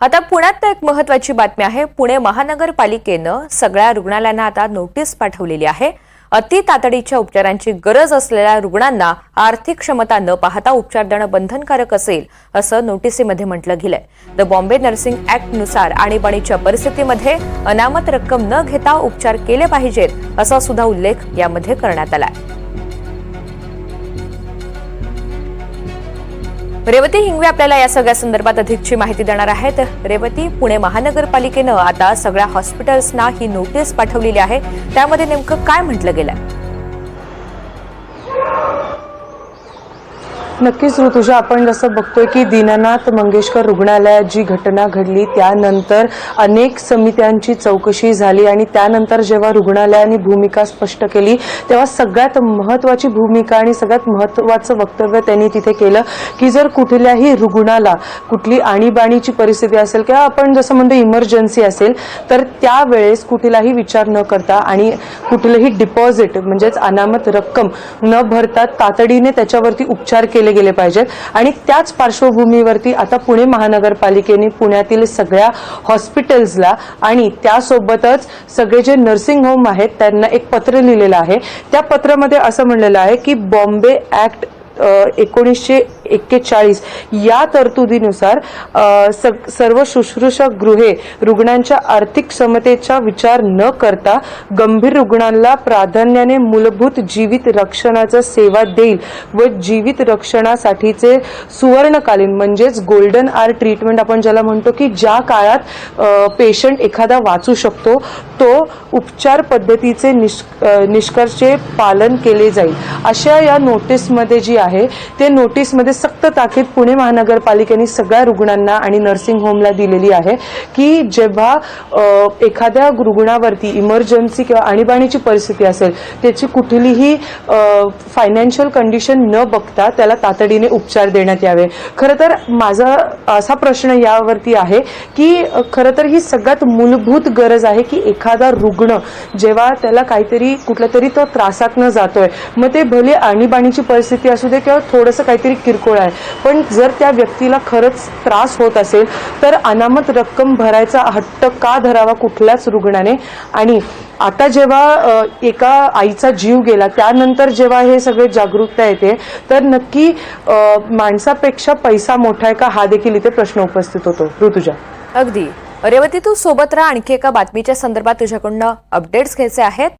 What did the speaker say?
आता पुण्यात एक महत्वाची बातमी आहे. पुणे महानगरपालिकेनं सगळ्या रुग्णालयांना आता नोटीस पाठवलेली आहे. अति तातडीच्या उपचारांची गरज असलेल्या रुग्णांना आर्थिक क्षमता न पाहता उपचार देणं बंधनकारक असेल असं नोटिसीमध्ये म्हटलं गेलंय. द बॉम्बे नर्सिंग ऍक्टनुसार आणीबाणीच्या परिस्थितीमध्ये अनामत रक्कम न घेता उपचार केले पाहिजेत असा सुद्धा उल्लेख यामध्ये करण्यात आलाय. रेवती हिंगवे आपल्याला या सगळ्या संदर्भात अधिकची माहिती देणार आहेत. रेवती पुणे महानगरपालिकेनं आता सगळ्या हॉस्पिटल्सना ही नोटीस पाठवलेली आहे. त्यामध्ये नेमकं काय म्हटलं गेलंय? नक्कीच ऋतुजा आपण जसं बघतोय की दीनानाथ मंगेशकर रुग्णालयात जी घटना घडली त्यानंतर अनेक समित्यांची चौकशी झाली आणि त्यानंतर जेव्हा रुग्णालयाने भूमिका स्पष्ट केली तेव्हा सगळ्यात महत्वाची भूमिका आणि सगळ्यात महत्वाचं वक्तव्य त्यांनी तिथे केलं की जर कुठल्याही रुग्णाला कुठली आणीबाणीची परिस्थिती असेल किंवा आपण जसं म्हणतो इमर्जन्सी असेल तर त्यावेळेस कुठलाही विचार न करता आणि कुठलंही डिपॉझिट म्हणजेच अनामत रक्कम न भरता तातडीने त्याच्यावरती उपचार केले गेले पाहिजेत. आणि त्याच पार्श्वभूमीवरती आता पुणे महानगरपालिकेने पुण्यातील सगळ्या हॉस्पिटल्सला आणि त्यासोबतच सगळे जे नर्सिंग होम आहेत त्यांना एक पत्र लिहिलेलं आहे. त्या पत्रामध्ये असं म्हणलेलं आहे की बॉम्बे ऍक्ट एकोणीसशे एक्केचाळीस. या तरतुदीनुसार स- सर्व शुश्रूषा गृहे रुग्णांच्या आर्थिक क्षमतेचा विचार न करता गंभीर रुग्णांना प्राधान्याने मूलभूत जीवित रक्षणाचा सेवा देईल व जीवित रक्षणासाठीचे सुवर्णकालीन म्हणजेच गोल्डन आर ट्रीटमेंट आपण ज्याला म्हणतो की ज्या काळात पेशंट एखादा वाचू शकतो तो उपचार पद्धतीचे निष्क निष्कर्षे पालन केले जाईल. अशा या नोटीसमध्ये जी आहे ते नोटीसमध्ये सक्त ताकीद पुणे महानगरपालिकेने सगळ्या रुग्णांना आणि नर्सिंग होमला दिलेली आहे की जेव्हा एखाद्या रुग्णावरती इमर्जन्सी किंवा आणीबाणीची परिस्थिती असेल त्याची कुठलीही फायनान्शियल कंडिशन न बघता त्याला तातडीने उपचार देण्यात यावे. खरं तर माझा असा प्रश्न यावरती आहे की खरं तर ही सगळ्यात मूलभूत गरज आहे की एखादा रुग्ण जेव्हा त्याला काहीतरी कुठल्या तरी तो त्रासातनं जातोय मग ते भले आणीबाणीची परिस्थिती असू दे किंवा थोडंसं काहीतरी किरकोळ आहे. पण जर त्या व्यक्तीला खरंच त्रास होत असेल तर अनामत रक्कम भरायचा हट्ट का धरावा कुठल्याच रुग्णाने? आणि आता जेव्हा एका आईचा जीव गेला त्यानंतर जेव्हा हे सगळे जागरूकता येते तर नक्की माणसापेक्षा पैसा मोठा आहे का? हा देखील इथे प्रश्न उपस्थित होतो. ऋतुजा. अगदी. रेवती तू सोबत राहा. आणखी एका बातमीच्या संदर्भात तुझ्याकडनं अपडेट्स घ्यायचे आहेत.